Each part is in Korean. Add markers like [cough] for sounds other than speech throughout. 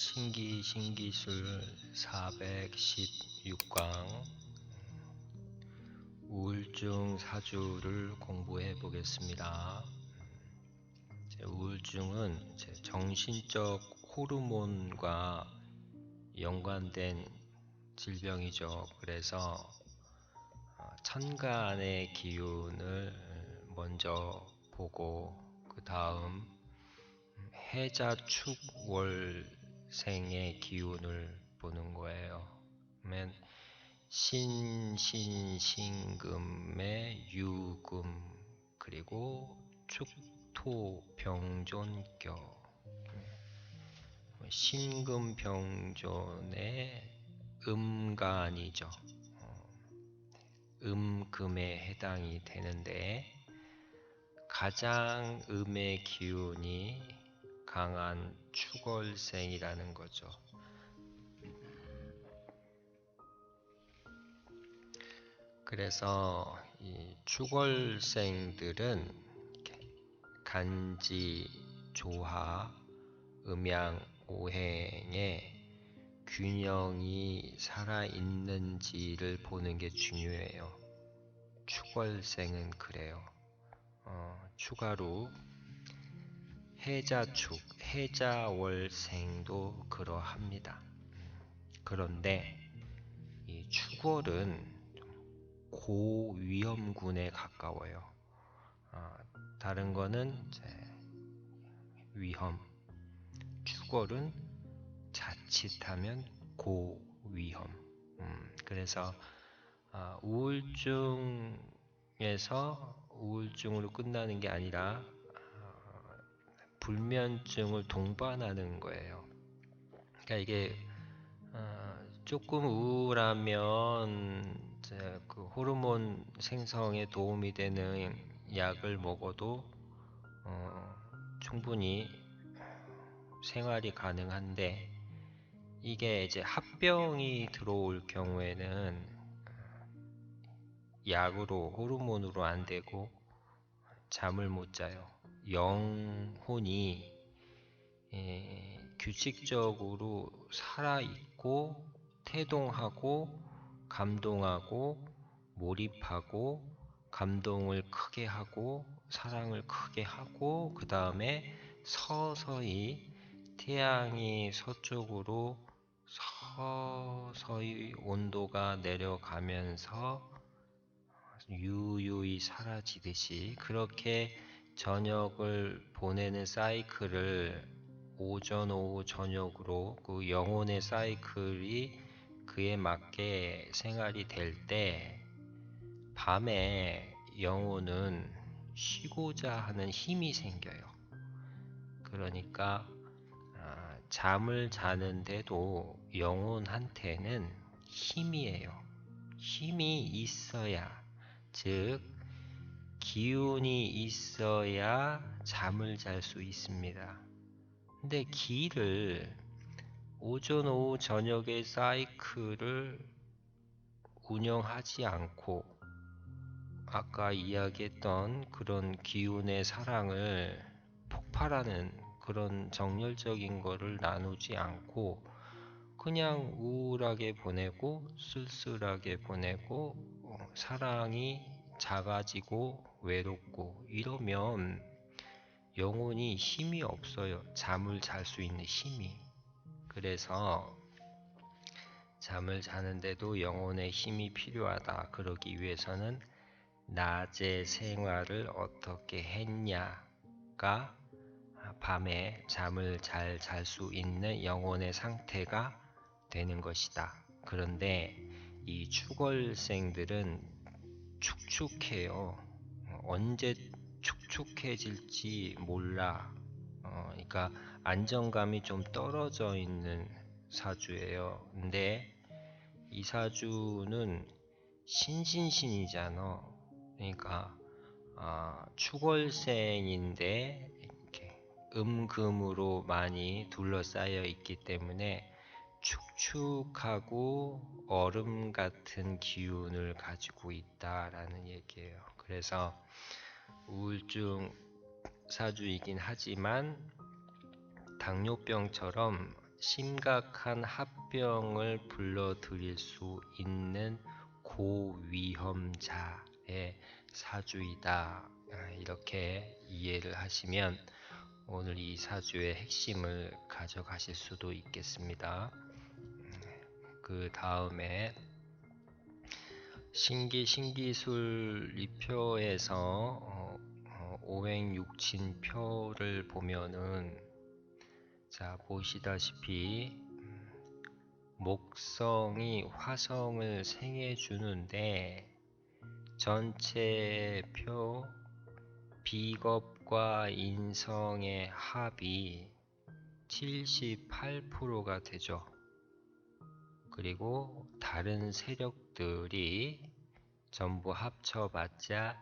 신기 신기술 416강 우울증 사주를 공부해 보겠습니다. 우울증은 정신적 호르몬과 연관된 질병이죠. 그래서 어, 천간의 기운을 먼저 보고 그 다음 해자축월 생의 기운을 보는 거예요. 그러면 신신신금의 유금 그리고 축토병존격 신금병존의 음간이죠. 음금에 해당이 되는데 가장 음의 기운이 강한 축월생이라는 거죠. 그래서 이 축월생들은 간지, 조화, 음양, 오행에 균형이 살아있는지를 보는 게 중요해요. 축월생은 그래요. 어, 추가로 해자축, 해자월생도 그러합니다. 그런데 이 축월은 고위험군에 가까워요. 어, 다른 거는 위험, 축월은 자칫하면 고위험. 음, 그래서 어, 우울증에서 우울증으로 끝나는 게 아니라 어, 불면증을 동반하는 거예요. 그러니까 이게 어, 조금 우울하면 그 호르몬 생성에 도움이 되는 약을 먹어도 어, 충분히 생활이 가능한데 이게 이제 합병이 들어올 경우에는 약으로 호르몬으로 안 되고 잠을 못 자요. 영혼이 예, 규칙적으로 살아 있고 태동하고 감동하고 몰입하고 감동을 크게 하고 사랑을 크게 하고 그 다음에 서서히 태양이 서쪽으로 서서히 온도가 내려가면서 유유히 사라지듯이 그렇게 저녁을 보내는 사이클을 오전, 오후, 저녁으로 그 영혼의 사이클이 그에 맞게 생활이 될 때 밤에 영혼은 쉬고자 하는 힘이 생겨요. 그러니까 아, 잠을 자는데도 영혼한테는 힘이에요. 힘이 있어야 즉 기운이 있어야 잠을 잘 수 있습니다. 근데 기를 오전, 오후, 저녁의 사이클을 운영하지 않고 아까 이야기했던 그런 기운의 사랑을 폭발하는 그런 정열적인 거를 나누지 않고 그냥 우울하게 보내고 쓸쓸하게 보내고 어, 사랑이 작아지고 외롭고 이러면 영혼이 힘이 없어요. 잠을 잘 수 있는 힘이. 그래서 잠을 자는데도 영혼의 힘이 필요하다. 그러기 위해서는 낮의 생활을 어떻게 했냐가 밤에 잠을 잘 잘 수 있는 영혼의 상태가 되는 것이다. 그런데 이 축월생들은 축축해요. 언제 축축해질지 몰라. 어, 그러니까 안정감이 좀 떨어져 있는 사주예요. 근데 이 사주는 신신신이잖아. 그러니까 아, 축월생인데 이렇게 음금으로 많이 둘러싸여 있기 때문에 축축하고 얼음 같은 기운을 가지고 있다라는 얘기예요. 그래서 우울증 사주이긴 하지만 당뇨병처럼 심각한 합병을 불러들일 수 있는 고위험자의 사주이다. 아, 이렇게 이해를 하시면 오늘 이 사주의 핵심을 가져가실 수도 있겠습니다. 그 다음에 신기 신기술 리표에서 어, 어, 오행육친표를 보면은 자 보시다시피 음, 목성이 화성을 생해 주는데 전체 표 비겁과 인성의 합이 78%가 되죠. 그리고 다른 세력들이 전부 합쳐봤자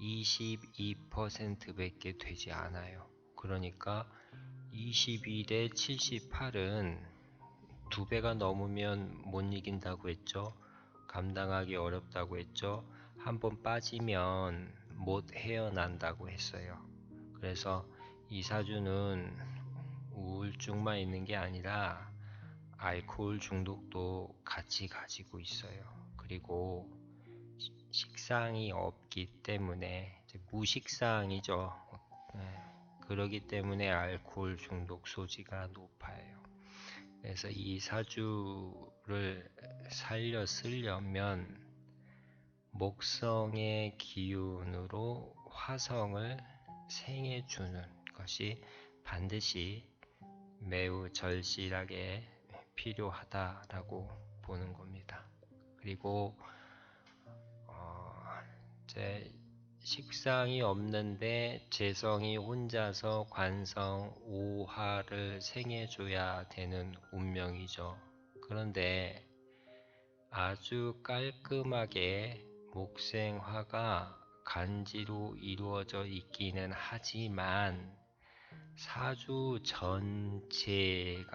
22%밖에 되지 않아요. 그러니까 21에 78은 두 배가 넘으면 못 이긴다고 했죠. 감당하기 어렵다고 했죠. 한번 빠지면 못 헤어난다고 했어요. 그래서 이 사주는 우울증만 있는 게 아니라 알코올 중독도 같이 가지고 있어요. 그리고 식상이 없기 때문에 무식상이죠. 네, 그러기 때문에 알코올 중독 소지가 높아요. 그래서 이 사주를 살려 쓰려면 목성의 기운으로 화성을 생해 주는 것이 반드시 매우 절실하게 필요하다라고 보는 겁니다. 그리고 어, 제 식상이 없는데 재성이 혼자서 관성 5화를 생해줘야 되는 운명이죠. 그런데 아주 깔끔하게 목생화가 간지로 이루어져 있기는 하지만 사주 전체가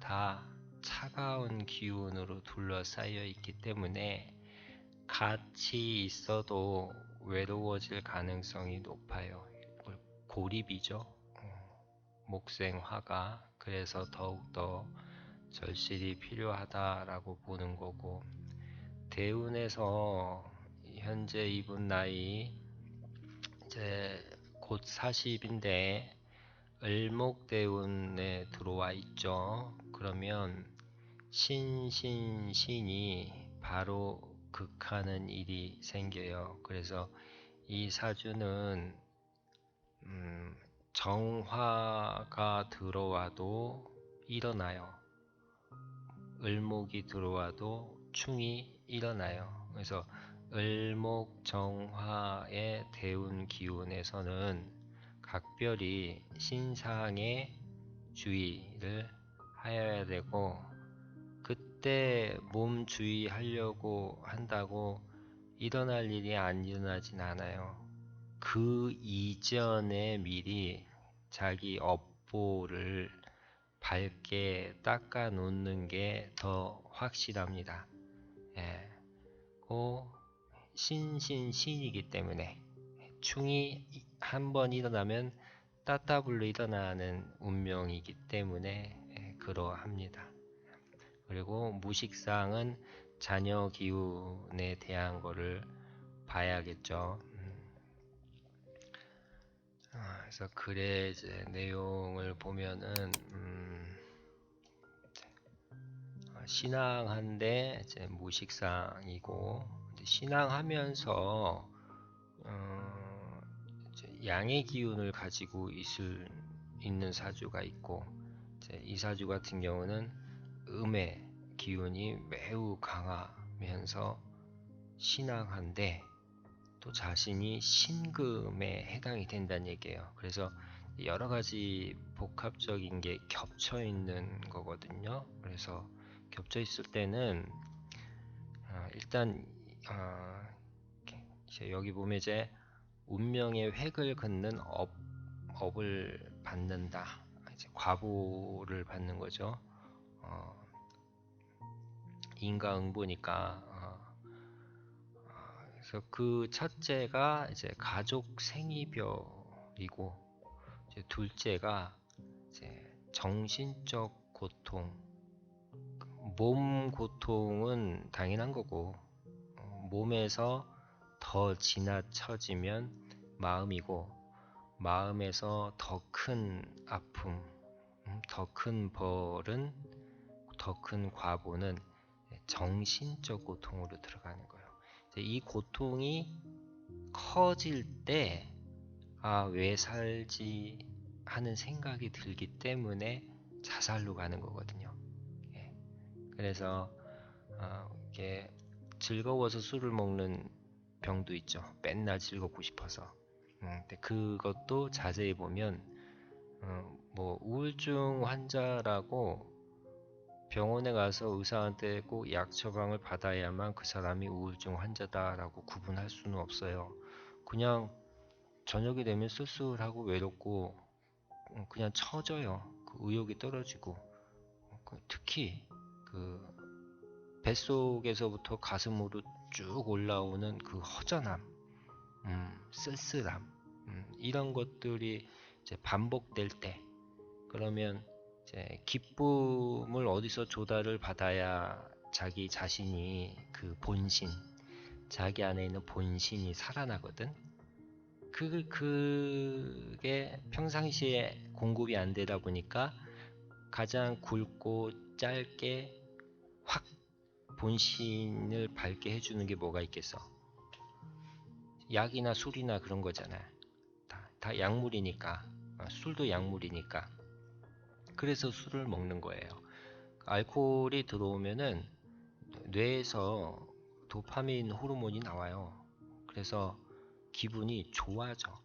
다 차가운 기운으로 둘러싸여 있기 때문에 같이 있어도 외로워질 가능성이 높아요. 고립이죠. 어, 목생화가 그래서 더욱더 절실히 필요하다라고 보는 거고 대운에서 현재 이분 나이 이제 곧 40인데 을목대운에 들어와 있죠. 그러면 신신신이 바로 극하는 일이 생겨요. 그래서 이 사주는 음, 정화가 들어와도 일어나요. 을목이 들어와도 충이 일어나요. 그래서 을목 정화의 대운 기운에서는 각별히 신상에 주의를 하여야 되고 그때 몸 주의하려고 한다고 일어날 일이 안 일어나진 않아요. 그 이전에 미리 자기 업보를 밝게 닦아 놓는 게 더 확실합니다. 예. 고 신신신이기 때문에 충이 한 번 일어나면 따따블로 일어나는 운명이기 때문에 예, 그러합니다. 그리고 무식상은 자녀 기운에 대한 거를 봐야겠죠. 음. 아, 그래서 글의 이제 내용을 보면은 음, 신앙한데 이제 무식상이고 신앙하면서 어, 양의 기운을 가지고 있을 있는 사주가 있고 이 사주 같은 경우는 음의 기운이 매우 강하면서 신앙한데 또 자신이 신금에 해당이 된다는 얘기예요. 그래서 여러 가지 복합적인 게 겹쳐 있는 거거든요. 그래서 겹쳐 있을 때는 어, 일단 어, 여기 보면 이제 운명의 획을 긋는 업, 업을 받는다. 과보를 받는 거죠. 어, 인과응보니까. 어, 어, 그래서 그 첫째가 이제 가족 생이별이고, 이제 둘째가 이제 정신적 고통, 몸 고통은 당연한 거고 어, 몸에서 더 지나쳐지면 마음이고 마음에서 더 큰 아픔, 더 큰 벌은 더 큰 과보는 정신적 고통으로 들어가는 거예요. 이 고통이 커질 때 아, 왜 살지 하는 생각이 들기 때문에 자살로 가는 거거든요. 예. 그래서 어, 이게 즐거워서 술을 먹는 병도 있죠. 맨날 즐겁고 싶어서. 음, 근데 그것도 자세히 보면 어, 뭐 우울증 환자라고 병원에 가서 의사한테 꼭 약 처방을 받아야만 그 사람이 우울증 환자다라고 구분할 수는 없어요. 그냥 저녁이 되면 쓸쓸하고 외롭고 음, 그냥 처져요. 그 의욕이 떨어지고 그 특히 그 뱃속에서부터 가슴으로 쭉 올라오는 그 허전함, 음, 쓸쓸함 음, 이런 것들이 이제 반복될 때 그러면 이제 기쁨을 어디서 조달을 받아야 자기 자신이 그 본신, 자기 안에 있는 본신이 살아나거든. 그 그게 평상시에 공급이 안 되다 보니까 가장 굵고 짧게 확 본신을 밝게 해주는 게 뭐가 있겠어? 약이나 술이나 그런 거잖아. 다, 다 약물이니까. 어, 술도 약물이니까. 그래서 술을 먹는 거예요. 알코올이 들어오면은 뇌에서 도파민 호르몬이 나와요. 그래서 기분이 좋아져.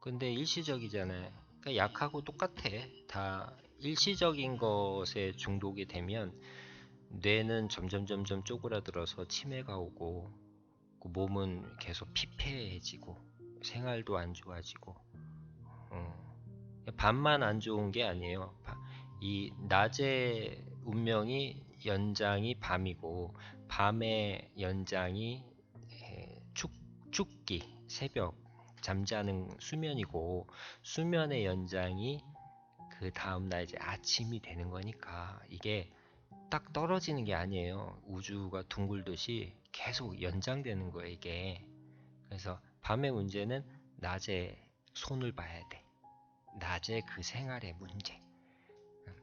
근데 일시적이잖아요. 그러니까 약하고 똑같아. 다 일시적인 것에 중독이 되면 뇌는 점점 점점 쪼그라들어서 치매가 오고 그 몸은 계속 피폐해지고 생활도 안 좋아지고 어. 밤만 안 좋은 게 아니에요. 이 낮의 운명이 연장이 밤이고 밤의 연장이 축, 축기 새벽 잠자는 수면이고 수면의 연장이 그 다음날 이제 아침이 되는 거니까 이게 딱 떨어지는 게 아니에요. 우주가 둥글듯이 계속 연장되는 거예요, 이게. 그래서 밤의 문제는 낮에 손을 봐야 돼. 낮에 그 생활의 문제.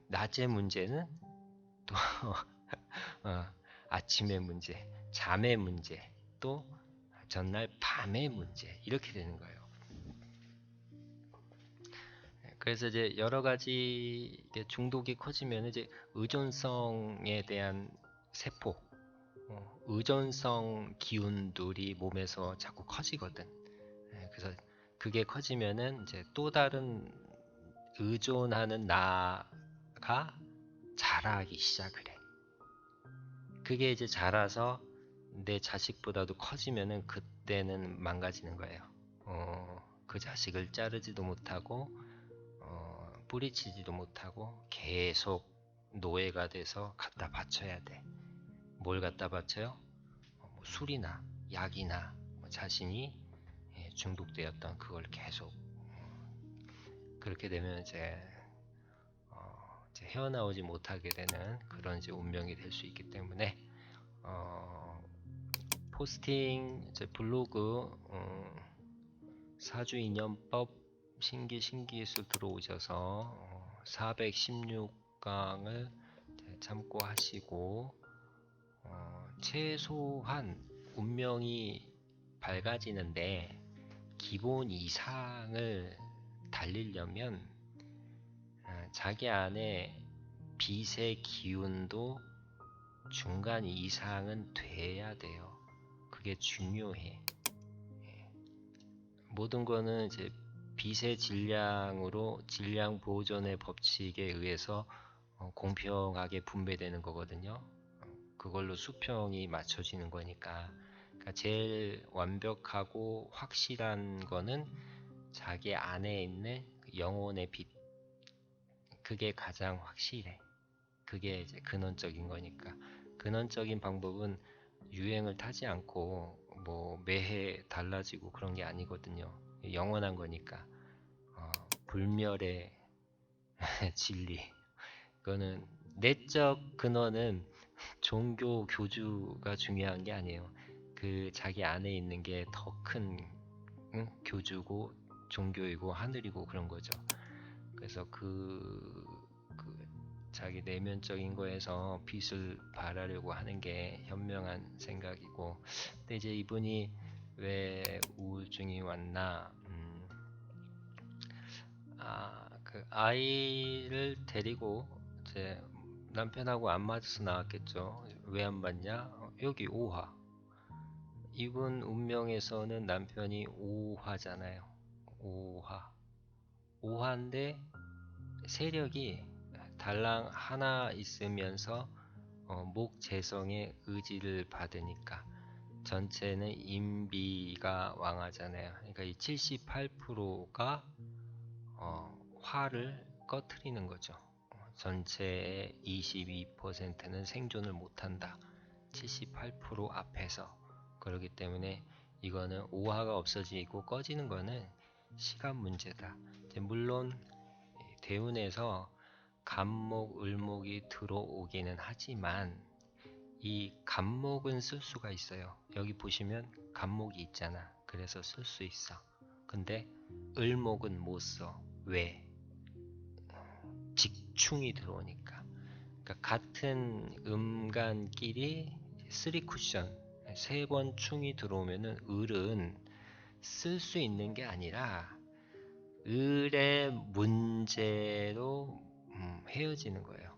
낮의 문제는 또 [laughs] 어, 아침의 문제, 잠의 문제, 또 전날 밤의 문제 이렇게 되는 거예요. 그래서 이제 여러 가지 중독이 커지면 이제 의존성에 대한 세포, 어, 의존성 기운들이 몸에서 자꾸 커지거든. 예, 그래서 그게 커지면은 이제 또 다른 의존하는 나가 자라기 시작을 해. 그게 이제 자라서 내 자식보다도 커지면은 그때는 망가지는 거예요. 어, 그 자식을 자르지도 못하고 어, 뿌리치지도 못하고 계속 노예가 돼서 갖다 바쳐야 돼. 뭘 갖다 바쳐요? 어, 뭐 술이나 약이나 뭐 자신이 예, 중독되었던 그걸 계속 음, 그렇게 되면 이제, 어, 이제 헤어나오지 못하게 되는 그런 이제 운명이 될 수 있기 때문에 어, 포스팅 이제 블로그 음, 사주 인연법 신기 신기술 들어오셔서 어, 416강을 참고하시고 어, 최소한 운명이 밝아지는데 기본 이상을 달리려면 어, 자기 안에 빛의 기운도 중간 이상은 돼야 돼요. 그게 중요해. 예. 모든 거는 이제 빛의 질량으로 질량 보존의 법칙에 의해서 어, 공평하게 분배되는 거거든요. 어, 그걸로 수평이 맞춰지는 거니까. 그러니까 제일 완벽하고 확실한 거는 자기 안에 있는 그 영혼의 빛. 그게 가장 확실해. 그게 이제 근원적인 거니까. 근원적인 방법은 유행을 타지 않고 뭐 매해 달라지고 그런 게 아니거든요. 영원한 거니까 어, 불멸의 [laughs] 진리. 그거는 내적 근원은 종교 교주가 중요한 게 아니에요. 그 자기 안에 있는 게 더큰 교주고 종교이고 하늘이고 그런 거죠. 그래서 그, 그 자기 내면적인 거에서 빛을 발하려고 하는 게 현명한 생각이고 근데 이제 이분이 왜 우울증이 왔나 음, 아, 그 아이를 데리고 이제 남편하고 안 맞아서 나왔겠죠. 왜 안 맞냐? 어, 여기 오화. 이분 운명에서는 남편이 오화잖아요. 오화. 오화인데 세력이 달랑 하나 있으면서 어, 목재성의 의지를 받으니까 전체는 인비가 왕하잖아요. 그러니까 이 78%가 어, 화를 꺼트리는 거죠. 전체의 22%는 생존을 못한다. 78% 앞에서 그렇기 때문에 이거는 오화가 없어지고 꺼지는 거는 시간 문제다. 물론 대운에서 간목, 을목이 들어오기는 하지만 이 간목은 쓸 수가 있어요. 여기 보시면 간목이 있잖아. 그래서 쓸 수 있어. 근데 을목은 못 써. 왜? 직충이 들어오니까. 그러니까 같은 음간끼리 3 쿠션 세 번 충이 들어오면은 을은 쓸 수 있는 게 아니라 을의 문제로 음, 헤어지는 거예요.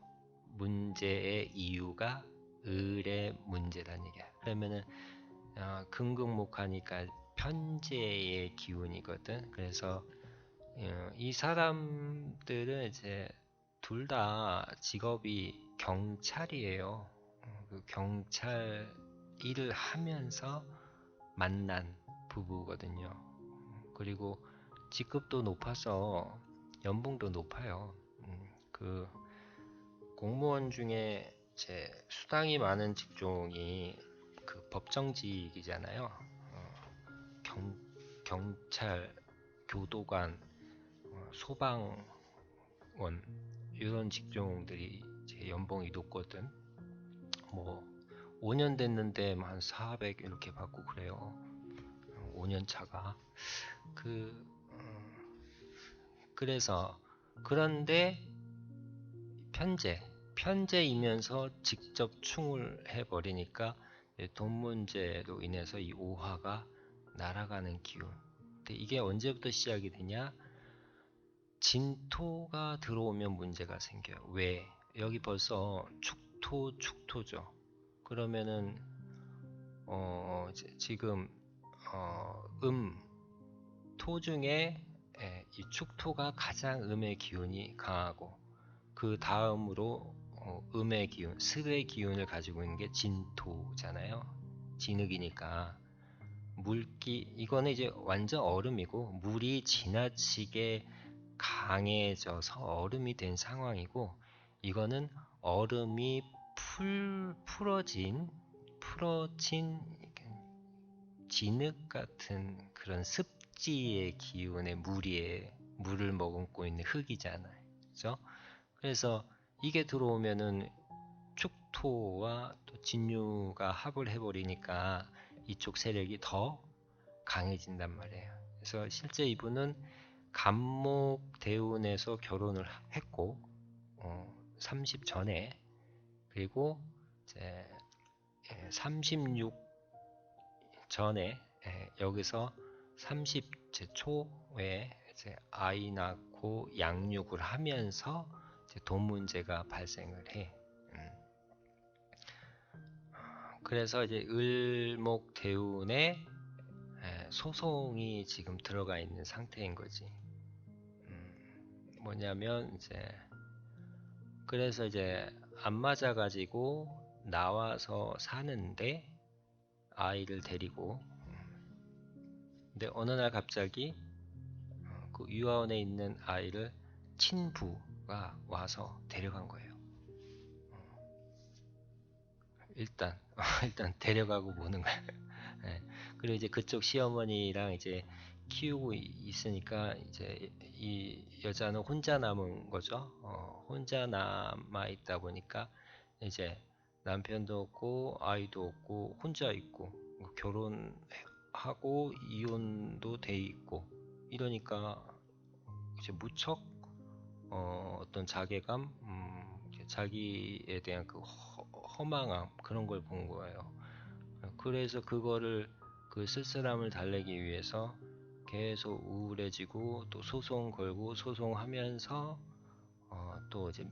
문제의 이유가 을의 문제라는 얘기야. 그러면은 어, 금극목하니까 편재의 기운이거든. 그래서 어, 이 사람들은 이제 둘 다 직업이 경찰이에요. 어, 그 경찰 일을 하면서 만난 부부거든요. 그리고 직급도 높아서 연봉도 높아요. 음, 그 공무원 중에 제 수당이 많은 직종이 그 법정직이잖아요. 어, 경, 경찰, 교도관, 어, 소방원 이런 직종들이 제 연봉이 높거든. 뭐 5년 됐는데 한 400 이렇게 받고 그래요. 5년 차가 그 음, 그래서 그런데 편제 편제이면서 직접 충을 해버리니까 돈 문제로 인해서 이 오화가 날아가는 기운. 근데 이게 언제부터 시작이 되냐? 진토가 들어오면 문제가 생겨요. 왜? 여기 벌써 축토, 축토죠. 그러면은 어, 지금 어, 음, 토 중에 예, 이 축토가 가장 음의 기운이 강하고 그 다음으로 어, 음의 기운, 습의 기운을 가지고 있는 게 진토잖아요. 진흙이니까 물기 이거는 이제 완전 얼음이고 물이 지나치게 강해져서 얼음이 된 상황이고 이거는 얼음이 풀 풀어진 풀어진 진흙 같은 그런 습지의 기운의 물이에 물을 머금고 있는 흙이잖아요. 그죠? 그래서 이게 들어오면은 축토와 또 진유가 합을 해버리니까 이쪽 세력이 더 강해진단 말이에요. 그래서 실제 이분은 간목 대운에서 결혼을 했고 어, 30 전에 그리고 이제 36 예, 전에 예, 여기서 30제 초에 이제 아이 낳고 양육을 하면서 돈 문제가 발생을 해. 음. 그래서 이제 을목 대운에 소송이 지금 들어가 있는 상태인 거지. 음, 뭐냐면 이제 그래서 이제 안 맞아 가지고 나와서 사는데 아이를 데리고 근데 어느 날 갑자기 어, 그 유아원에 있는 아이를 친부 가 와서 데려간 거예요. 일단 [laughs] 일단 데려가고 보는 거예요. 네. 그리고 이제 그쪽 시어머니랑 이제 키우고 이- 있으니까 이제 이 여자는 혼자 남은 거죠. 어, 혼자 남아 있다 보니까 이제 남편도 없고 아이도 없고 혼자 있고 뭐 결혼하고 이혼도 돼 있고 이러니까 이제 무척 어, 어떤 자괴감, 음, 자기에 대한 그 허, 허망함 그런 걸 본 거예요. 그래서 그거를 그 쓸쓸함을 달래기 위해서 계속 우울해지고 또 소송 걸고 소송하면서 어, 또 이제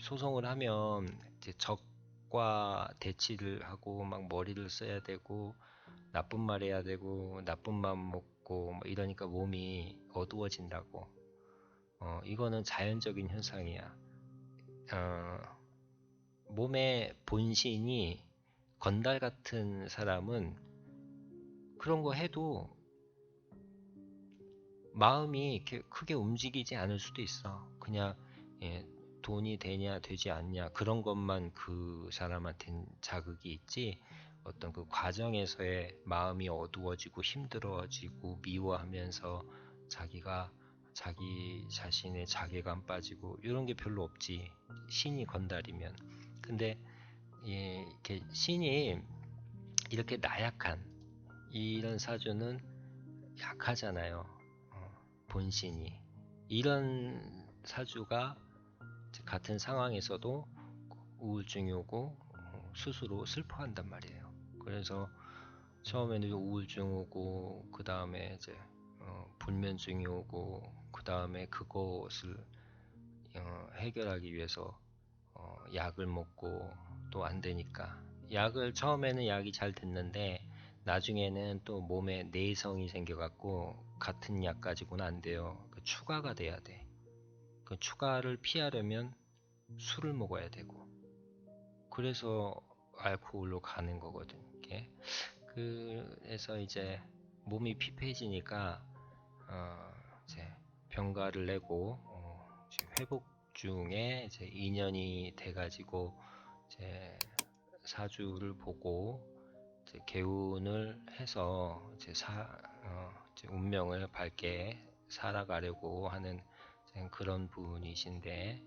소송을 하면 이제 적과 대치를 하고 막 머리를 써야 되고 나쁜 말 해야 되고 나쁜 맘 먹고 뭐 이러니까 몸이 어두워진다고. 어, 이거는 자연적인 현상이야. 어, 몸의 본신이 건달 같은 사람은 그런 거 해도 마음이 이렇게 크게 움직이지 않을 수도 있어. 그냥 예, 돈이 되냐 되지 않냐 그런 것만 그 사람한테는 자극이 있지. 어떤 그 과정에서의 마음이 어두워지고 힘들어지고 미워하면서 자기가 자기 자신의 자괴감 빠지고 이런 게 별로 없지. 신이 건달이면. 근데 예, 이렇게 신이 이렇게 나약한 이런 사주는 약하잖아요. 어, 본신이. 이런 사주가 같은 상황에서도 우울증이 오고 어, 스스로 슬퍼한단 말이에요. 그래서 처음에는 우울증 오고 그 다음에 이제 어, 불면증이 오고 그 다음에 그것을 어, 해결하기 위해서 어, 약을 먹고 또 안 되니까 약을 처음에는 약이 잘 됐는데 나중에는 또 몸에 내성이 생겨갖고 같은 약 가지고는 안 돼요. 그 추가가 돼야 돼. 그 추가를 피하려면 술을 먹어야 되고 그래서 알코올로 가는 거거든. 이게 그래서 이제 몸이 피폐해지니까 어, 이제 병가를 내고 어, 회복 중에 이제 2년이 돼가지고 이제 사주를 보고 개운을 해서 이제 사 어, 이제 운명을 밝게 살아가려고 하는 그런 분이신데